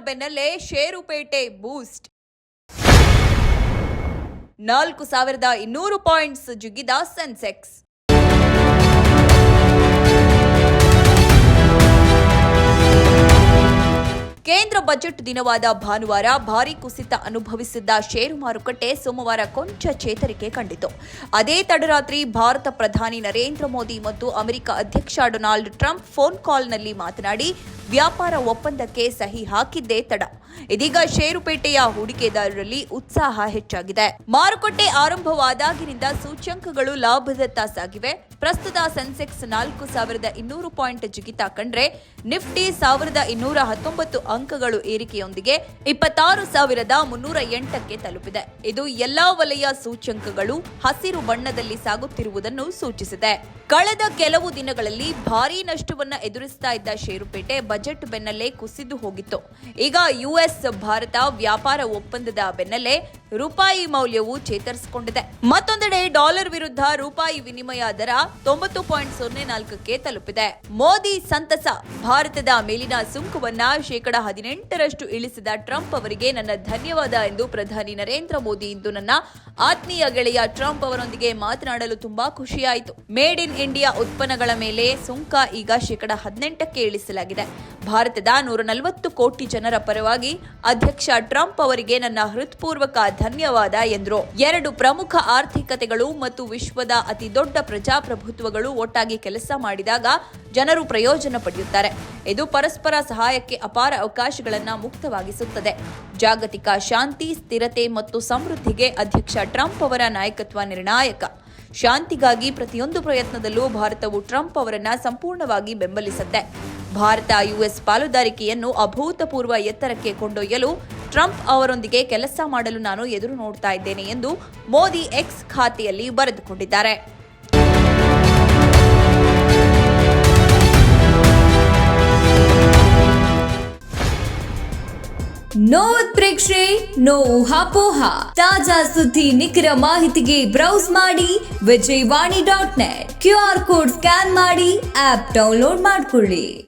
ಬೆನ್ನಲ್ಲೇ ಷೇರುಪೇಟೆ ಬೂಸ್ಟ್. ನಾಲ್ಕು ಸಾವಿರದ ಇನ್ನೂರು ಪಾಯಿಂಟ್ಸ್ ಜುಗಿದ ಸೆನ್ಸೆಕ್ಸ್. ಕೇಂದ್ರ ಬಜೆಟ್ ದಿನವಾದ ಭಾನುವಾರ ಭಾರೀ ಕುಸಿತ ಅನುಭವಿಸಿದ್ದ ಷೇರು ಮಾರುಕಟ್ಟೆ ಸೋಮವಾರ ಕೊಂಚ ಚೇತರಿಕೆ ಕಂಡಿತು. ಅದೇ ತಡರಾತ್ರಿ ಭಾರತ ಪ್ರಧಾನಿ ನರೇಂದ್ರ ಮೋದಿ ಮತ್ತು ಅಮೆರಿಕ ಅಧ್ಯಕ್ಷ ಡೊನಾಲ್ಡ್ ಟ್ರಂಪ್ ಫೋನ್ ಕಾಲ್ನಲ್ಲಿ ಮಾತನಾಡಿ, ವ್ಯಾಪಾರ ಒಪ್ಪಂದಕ್ಕೆ ಸಹಿ ಹಾಕಿದ್ದೇ ತಡ. ಇದೀಗ ಷೇರುಪೇಟೆಯ ಹೂಡಿಕೆದಾರರಲ್ಲಿ ಉತ್ಸಾಹ ಹೆಚ್ಚಾಗಿದೆ. ಮಾರುಕಟ್ಟೆ ಆರಂಭವಾದಾಗಿನಿಂದ ಸೂಚ್ಯಂಕಗಳು ಲಾಭದತ್ತ ಸಾಗಿವೆ. ಪ್ರಸ್ತುತ ಸೆನ್ಸೆಕ್ಸ್ ನಾಲ್ಕು ಸಾವಿರದ ಇನ್ನೂರು ಪಾಯಿಂಟ್ ಜಿಗಿತ ಕಂಡ್ರೆ ನಿಫ್ಟಿ ಸಾವಿರದ ಇನ್ನೂರ ಹತ್ತೊಂಬತ್ತು ಅಂಕಗಳು ಏರಿಕೆಯೊಂದಿಗೆ ಇಪ್ಪತ್ತಾರು ಸಾವಿರದ ಮುನ್ನೂರ ಎಂಟಕ್ಕೆ ತಲುಪಿದೆ. ಇದು ಎಲ್ಲಾ ವಲಯ ಸೂಚ್ಯಂಕಗಳು ಹಸಿರು ಬಣ್ಣದಲ್ಲಿ ಸಾಗುತ್ತಿರುವುದನ್ನು ಸೂಚಿಸಿದೆ. ಕಳೆದ ಕೆಲವು ದಿನಗಳಲ್ಲಿ ಭಾರೀ ನಷ್ಟವನ್ನ ಎದುರಿಸ್ತಾ ಇದ್ದ ಷೇರುಪೇಟೆ ಬಜೆಟ್ ಬೆನ್ನಲ್ಲೇ ಕುಸಿದು ಹೋಗಿತ್ತು. ಈಗ ಯುಎಸ್ ಭಾರತ ವ್ಯಾಪಾರ ಒಪ್ಪಂದದ ಬೆನ್ನಲ್ಲೇ ರೂಪಾಯಿ ಮೌಲ್ಯವು ಚೇತರಿಸಿಕೊಂಡಿದೆ. ಮತ್ತೊಂದೆಡೆ ಡಾಲರ್ ವಿರುದ್ಧ ರೂಪಾಯಿ ವಿನಿಮಯ ದರ ತೊಂಬತ್ತು ಪಾಯಿಂಟ್ ಸೊನ್ನೆ ನಾಲ್ಕಕ್ಕೆ ತಲುಪಿದೆ. ಮೋದಿ ಸಂತಸ. ಭಾರತದ ಮೇಲಿನ ಸುಂಕವನ್ನ ಶೇಕಡ ಹದಿನೆಂಟರಷ್ಟು ಇಳಿಸಿದ ಟ್ರಂಪ್ ಅವರಿಗೆ ನನ್ನ ಧನ್ಯವಾದ ಎಂದು ಪ್ರಧಾನಿ ನರೇಂದ್ರ ಮೋದಿ ಇಂದು ನನ್ನ ಆತ್ಮೀಯ ಗೆಳೆಯ ಟ್ರಂಪ್ ಅವರೊಂದಿಗೆ ಮಾತನಾಡಲು ತುಂಬಾ ಖುಷಿಯಾಯಿತು. ಮೇಡ್ ಇನ್ ಇಂಡಿಯಾ ಉತ್ಪನ್ನಗಳ ಮೇಲೆ ಸುಂಕ ಈಗ ಶೇಕಡ ಹದಿನೆಂಟಕ್ಕೆ ಇಳಿಸಲಾಗಿದೆ. ಭಾರತದ ನೂರ ನಲವತ್ತು ಕೋಟಿ ಜನರ ಪರವಾಗಿ ಅಧ್ಯಕ್ಷ ಟ್ರಂಪ್ ಅವರಿಗೆ ನನ್ನ ಹೃತ್ಪೂರ್ವಕ ಧನ್ಯವಾದ ಎಂದರು. ಎರಡು ಪ್ರಮುಖ ಆರ್ಥಿಕತೆಗಳು ಮತ್ತು ವಿಶ್ವದ ಅತಿ ದೊಡ್ಡ ಪ್ರಜಾಪ್ರಭುತ್ವಗಳು ಒಟ್ಟಾಗಿ ಕೆಲಸ ಮಾಡಿದಾಗ ಜನರು ಪ್ರಯೋಜನ ಪಡೆಯುತ್ತಾರೆ. ಇದು ಪರಸ್ಪರ ಸಹಾಯಕ್ಕೆ ಅಪಾರ ಅವಕಾಶಗಳನ್ನು ಮುಕ್ತವಾಗಿಸುತ್ತದೆ. ಜಾಗತಿಕ ಶಾಂತಿ, ಸ್ಥಿರತೆ ಮತ್ತು ಸಮೃದ್ಧಿಗೆ ಅಧ್ಯಕ್ಷ ಟ್ರಂಪ್ ಅವರ ನಾಯಕತ್ವ ನಿರ್ಣಾಯಕ. ಶಾಂತಿಗಾಗಿ ಪ್ರತಿಯೊಂದು ಪ್ರಯತ್ನದಲ್ಲೂ ಭಾರತವು ಟ್ರಂಪ್ ಅವರನ್ನ ಸಂಪೂರ್ಣವಾಗಿ ಬೆಂಬಲಿಸುತ್ತೆ. ಭಾರತ ಯುಎಸ್ ಪಾಲುದಾರಿಕೆಯನ್ನು ಅಭೂತಪೂರ್ವ ಎತ್ತರಕ್ಕೆ ಕೊಂಡೊಯ್ಯಲು ಟ್ರಂಪ್ ಅವರೊಂದಿಗೆ ಕೆಲಸ ಮಾಡಲು ನಾನು ಎದುರು ನೋಡ್ತಾ ಇದ್ದೇನೆ ಎಂದು ಮೋದಿ ಎಕ್ಸ್ ಖಾತೆಯಲ್ಲಿ ಬರೆದುಕೊಂಡಿದ್ದಾರೆ. ನೋ ಉತ್ಪ್ರೇಕ್ಷೆ ನೋ ಊಹಾಪೋಹ ತಾಜಾ ಸುದ್ದಿ ನಿಖರ ಮಾಹಿತಿಗೆ ಬ್ರೌಸ್ ಮಾಡಿ Vijayavani dot net Q R code scan ಮಾಡಿ ಆಪ್ ಡೌನ್ಲೋಡ್ ಮಾಡಿಕೊಳ್ಳಿ.